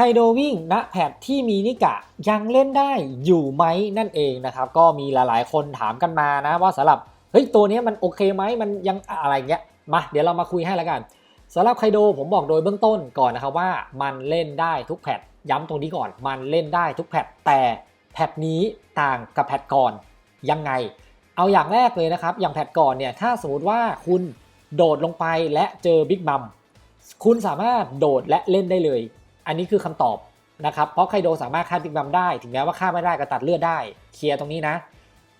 คโดวิ่งณแพทที่มีนิกะยังเล่นได้อยู่ไหมนั่นเองนะครับ ก็มีหลายๆคนถามกันมานะว่าสำหรับเฮ้ยตัวนี้มันโอเคไหมมันยังอะไรเงี้ยมาเดี๋ยวเรามาคุยให้แล้วกันสำหรับไคโดผมบอกโดยเบื้องต้นก่อนนะครับว่ามันเล่นได้ทุกแพทย้ำตรงนี้ก่อน มันเล่นได้ทุกแพทแต่แพทนี้ต่างกับแพทก่อนยังไง เอาอย่างแรกเลยนะครับ อย่างแพทก่อนเนี่ยถ้าสมมติว่าคุณโดดลงไปและเจอบิ๊กบัมคุณสามารถโดดและเล่นได้เลย อันนี้คือคำตอบนะครับ เพราะไคโดสามารถฆ่าบิ๊กบัมได้ ถึงแม้ว่าฆ่าไม่ได้ก็ตัดเลือดได้ เคลียร์ตรงนี้นะ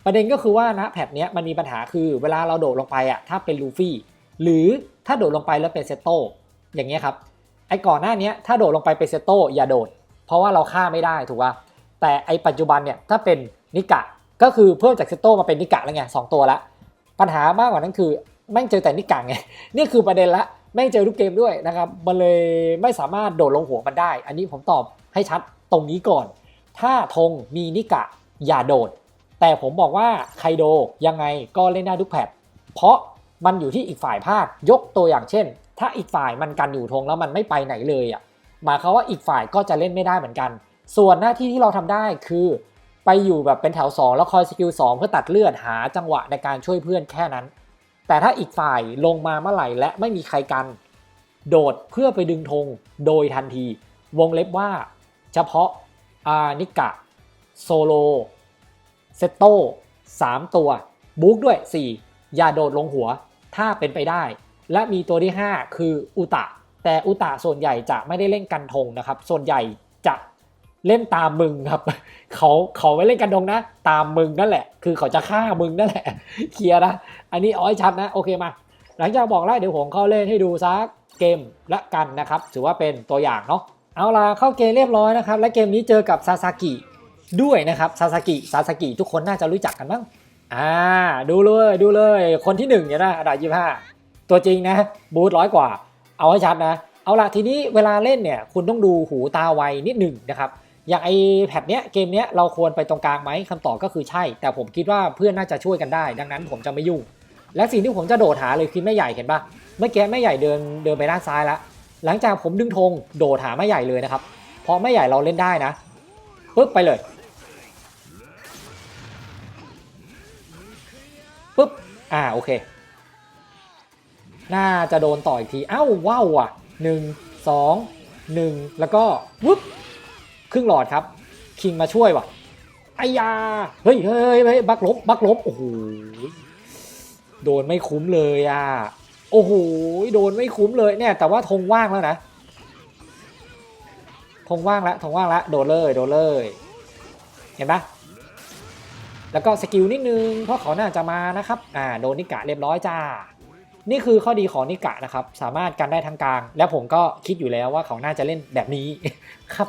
ประเด็นก็คือว่านะแพทเนี้ยมันมีปัญหาคือเวลาเราโดดลงไปอะถ้าเป็นลูฟี่ หรือถ้าโดดลงไปแล้วเป็นเซโตอย่างเงี้ยครับ ไอ้ก่อนหน้านี้ถ้าโดดลงไปเป็นเซโตอย่าโดด เพราะว่าเราฆ่าไม่ได้ถูกป่ะ แต่ไอ้ปัจจุบันเนี่ยถ้าเป็นนิกะ ก็คือเพิ่มจากเซโตมาเป็นนิกะแล้วไงสองตัวละ ปัญหามากกว่านั้นคือแม่งเจอแต่นิกะไง นี่คือประเด็นละ แม่งเจอทุกเกมด้วยนะครับ มันเลยไม่สามารถโดดลงหัวมันได้ อันนี้ผมตอบให้ชัดตรงนี้ก่อน ถ้าธงมีนิกะอย่าโดด แต่ผมบอกว่าไคโดยังไงก็เล่นได้ทุกแพทเพราะมันอยู่ที่อีกฝ่ายพลาดยกตัวอย่างเช่น ถ้าอีกฝ่ายมันกันอยู่ธงแล้วมันไม่ไปไหนเลยอะหมายความว่าอีกฝ่ายก็จะเล่นไม่ได้เหมือนกัน ส่วนหน้าที่ที่เราทำได้คือ ไปอยู่แบบเป็นแถว 2 แล้วคอยสกิล2เพื่อตัดเลือดหาจังหวะในการช่วยเพื่อนแค่นั้น แต่ถ้าอีกฝ่ายลงมาเมื่อไหร่และไม่มีใครกัน โดดเพื่อไปดึงธงโดยทันที วงเล็บว่า เฉพาะอานิกะ โซโล เซตโต3ตัวบุ๊กด้วย 4 อย่าโดดลงหัวถ้าเป็นไปได้ และมีตัวที่ 5 คืออุตะ แต่อุตะส่วนใหญ่จะไม่ได้เล่นกันธงนะครับ ส่วนใหญ่จะ เล่นตามมึงครับเขาเขาไม่เล่นกันธงนะ ตามมึงนั่นแหละ คือเขาจะฆ่ามึงนั่นแหละ เคลียร์นะ อันนี้อาให้ชัดนะ โอเคมา หลังจากบอกแล้วเดี๋ยวผมเข้าเล่นให้ดูซักเกมละกันนะครับ ถือว่าเป็นตัวอย่างเนาะ เอาล่ะเข้าเกมเรียบร้อยนะครับ และเกมนี้เจอกับซาซากิด้วยนะครับซาซากิซาซากิทุกคนน่าจะรู้จักกันบ้างอ่า ดูเลยดูเลย คนที่หนึ่งเนี่ยนะอันดับยี่ห้าตัวจริงนะ บูทร้อยกว่า เอาให้ชัดนะ เอาล่ะทีนี้เวลาเล่นเนี่ย คุณต้องดูหูตาไวนิดหนึ่งนะครับ อย่างไอแพทเนี้ยเกมเนี้ยเราควรไปตรงกลางไหมคำตอบก็คือใช่ แต่ผมคิดว่าเพื่อนน่าจะช่วยกันได้ ดังนั้นผมจะไม่ยุ่ง และสิ่งที่ผมจะโดดหาเลยคือแม่ใหญ่เห็นปะเมื่อกี้แม่ใหญ่เดินเดินไปด้านซ้ายแล้วหลังจากผมดึงธงโดดหาแม่ใหญ่เลยนะครับเพราะแม่ใหญ่เราเล่นได้นะปึ๊บไปเลยปึ๊บอ่าโอเค น่าจะโดนต่ออีกทีเอ้าว้าวอะหนึ่งสองหนึ่งแล้วก็วึบ ครึ่งหลอดครับ คิงมาช่วยว่ะไอยาเฮ้ยเฮ้ยเฮ้ยบักลบบักลบโอ้โหโดนไม่คุ้มเลยอะโอ้โหโดนไม่คุ้มเลยเนี่ย แต่ว่าธงว่างแล้วนะธงว่างแล้วธงว่างแล้วโดนเลยโดนเลย เห็นปะแล้วก็สกิลนิดนึงเพราะเขาน่าจะมานะครับอ่าโดนนิกะเรียบร้อยจ้า นี่คือข้อดีของนิกะนะครับ สามารถกันได้ทั้งกลาง แล้วผมก็คิดอยู่แล้วว่าเขาน่าจะเล่นแบบนี้ครับ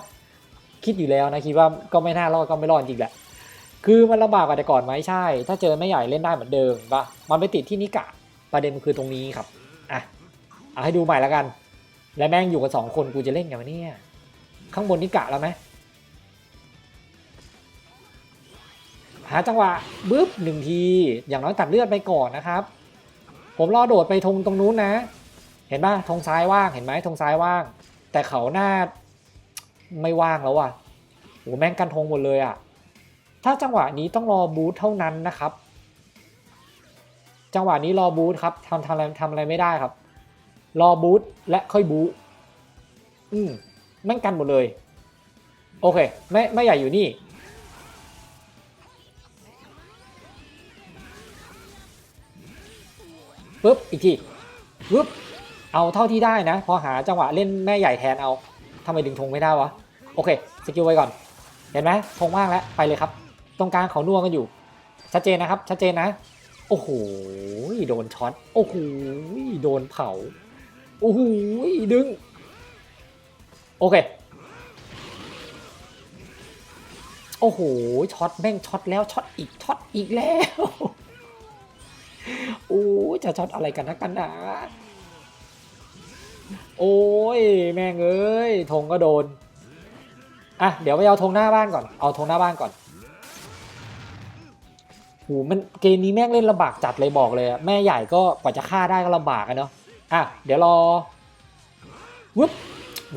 คิดอยู่แล้วนะคิดว่าก็ไม่น่ารอดก็ไม่รอดจริงแหละคือมันลำบากกว่าแต่ก่อนไหมใช่ ถ้าเจอไม่ใหญ่เล่นได้เหมือนเดิมปะมันไปติดที่นิกะประเด็นคือตรงนี้ครับอะเอาให้ดูใหม่แล้วกัน และแม่งอยู่กันสองคนกูจะเล่นกันไหมเนี่ยข้างบนนิกะแล้วไหมหาจังหวะบึ๊บหนึ่งที อย่างน้อยตัดเลือดไปก่อนนะครับ ผมรอโดดไปธงตรงนู้นนะ เห็นป่ะธงซ้ายว่างเห็นไหมธงซ้ายว่าง แต่เขาหน้า ไม่ว่างแล้วอะโหแม่งกันธงหมดเลยอะ ถ้าจังหวะนี้ต้องรอบูทเท่านั้นนะครับ จังหวะนี้รอบูทครับทำทำอะไรทำอะไรไม่ได้ครับ รอบูทและค่อยบูอืมแม่งกันหมดเลย โอเค ไม่ไม่ใหญ่อยู่นี่ปุ๊บอีกทีปุ๊บเอาเท่าที่ได้นะ พอหาจังหวะเล่นแม่ใหญ่แทนเอา ทำไมดึงธงไม่ได้วะ โอเคสกิลไว้ก่อน เห็นไหมธงว่างแล้วไปเลยครับ ตรงกลางเขานัวงกันอยู่ ชัดเจนนะครับ ชัดเจนนะ โอ้โหโดนช็อต โอ้โหโดนเผา โอ้โหดึง โอเค โอ้โหช็อตแม่งช็อตแล้วช็อตอีกช็อตอีกแล้วโอ้จะช็อตอะไรกันนักกันนา โอ้ยแม่งเอ้ยธงก็โดน อะ เดี๋ยวไปเอาธงหน้าบ้านก่อน เอาธงหน้าบ้านก่อนโหมันเกมนี้แม่งเล่นลำบากจัดเลยบอกเลยอะแม่ใหญ่ก็กว่าจะฆ่าได้ก็ลำบากอะเนาะ อะ เดี๋ยวรอวึบ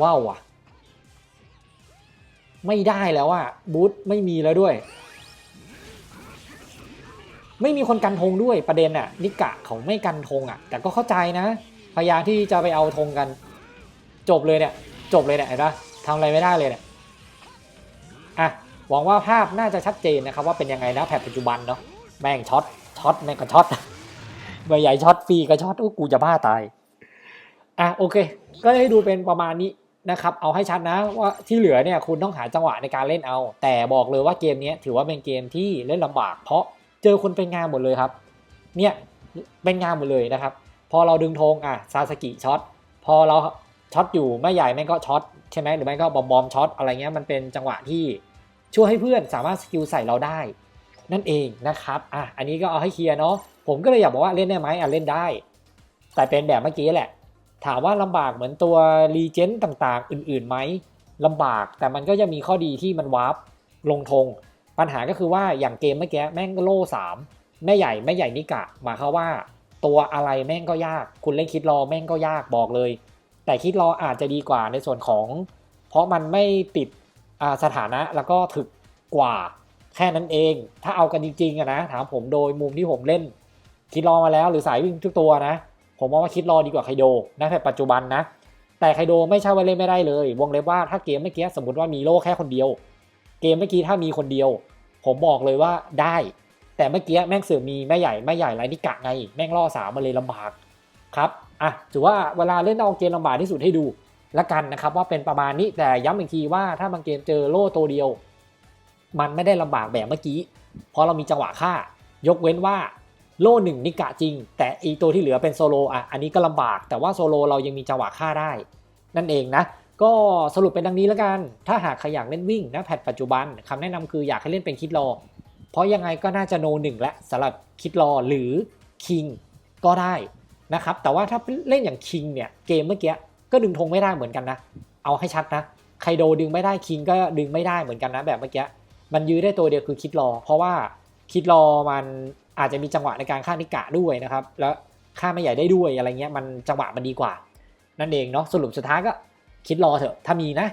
ว้าวอะไม่ได้แล้วอะบูธไม่มีแล้วด้วย ไม่มีคนกันธงด้วยประเด็นอะนิกะเขาไม่กันธงอะแต่ก็เข้าใจนะพยายามที่จะไปเอาธงกัน จบเลยเนี่ยจบเลยเนี่ยเห็นปะทำอะไรไม่ได้เลยเนี่ยอะหวังว่าภาพน่าจะชัดเจนนะครับว่าเป็นยังไงนะแพทปัจจุบันเนาะแม่งช็อตช็อตแม่งก็ช็อตใบใหญ่ช็อตฟรีก็ช็อตอู้กูจะบ้าตายอะโอเค ก็ให้ดูเป็นประมาณนี้นะครับเอาให้ชัดนะว่าที่เหลือเนี่ยคุณต้องหาจังหวะในการเล่นเอา แต่บอกเลยว่าเกมนี้ถือว่าเป็นเกมที่เล่นลำบาก เพราะเจอคนเป็นงานหมดเลยครับ เนี่ยเป็นงานหมดเลยนะครับ พอเราดึงธงอะซาสกิช็อตพอเรา ช็อตอยู่ไม่ใหญ่แม่งก็ช็อตใช่ไหมหรือไม่ก็บอมบอมช็อตอะไรเงี้ยมันเป็นจังหวะที่ช่วยให้เพื่อนสามารถสกิลใส่เราได้ นั่นเองนะครับอะอันนี้ก็เอาให้เคลียร์เนาะผมก็เลยอยากบอกว่าเล่นได้ไหมอะเล่นได้ แต่เป็นแบบเมื่อกี้แหละ ถามว่าลำบากเหมือนตัวรีเจนต์ต่างๆ อื่นๆไหมลำบากแต่มันก็จะมีข้อดีที่มันวาร์ปลงธงปัญหาก็คือว่าอย่างเกมเมื่อกี้แม่งโล่สามแม่ใหญ่แม่ใหญ่นิกะหมายความว่า ตัวอะไรแม่งก็ยาก คุณเล่นคิดรอแม่งก็ยากบอกเลย แต่คิดรออาจจะดีกว่าในส่วนของ เพราะมันไม่ติดสถานะแล้วก็ถึกกว่าแค่นั้นเอง ถ้าเอากันจริงๆอะนะถามผมโดยมุมที่ผมเล่น คิดรอมาแล้วหรือสายวิ่งทุกตัวนะ ผมมองว่าคิดรอดีกว่าไคโดนะในปัจจุบันนะ แต่ไคโดไม่ใช่ว่าเล่นไม่ได้เลย วงเล็บว่าถ้าเกมเมื่อกี้สมมติว่ามีโลแค่คนเดียว เกมเมื่อกี้ถ้ามีคนเดียว ผมบอกเลยว่าได้ แต่เมื่อกี้แม่งเสือมีแม่ใหญ่แม่ใหญ่ไรนิกะไง แม่งล่อสามมาเลยลำบาก ครับอะถือว่าเวลาเล่นเอาเกมลำบากที่สุดให้ดูละกันนะครับว่าเป็นประมาณนี้แต่ย้ำอีกทีว่าถ้าบางเกมเจอโล่ตัวเดียว มันไม่ได้ลำบากแบบเมื่อกี้ เพราะเรามีจังหวะฆ่ายกเว้นว่าโล่หนึ่งนิกะจริง แต่อีตัวที่เหลือเป็นโซโลอะอันนี้ก็ลำบาก แต่ว่าโซโลเรายังมีจังหวะฆ่าได้ นั่นเองนะ ก็สรุปเป็นดังนี้แล้วกัน ถ้าหากใครอยากเล่นวิ่งนะแพทปัจจุบันคำแนะนำคืออยากให้เล่นเป็นคิดรอ เพราะยังไงก็น่าจะโนหนึ่งและสำหรับคิดรอหรือคิงก็ได้ นะครับแต่ว่าถ้าเล่นอย่างคิงเนี่ยเกมเมื่อกี้ก็ดึงธงไม่ได้เหมือนกันนะ เอาให้ชัดนะไคโดดึงไม่ได้คิงก็ดึงไม่ได้เหมือนกันนะแบบเมื่อกี้มันยื้อได้ตัวเดียวคือคิดรอ เพราะว่าคิดรอมันอาจจะมีจังหวะในการฆ่านิกะด้วยนะครับแล้วฆ่าไม่ใหญ่ได้ด้วยอะไรเงี้ยมันจังหวะมันดีกว่า นั่นเองเนาะสรุปสุดท้ายก็คิดรอเถอะถ้ามีนะ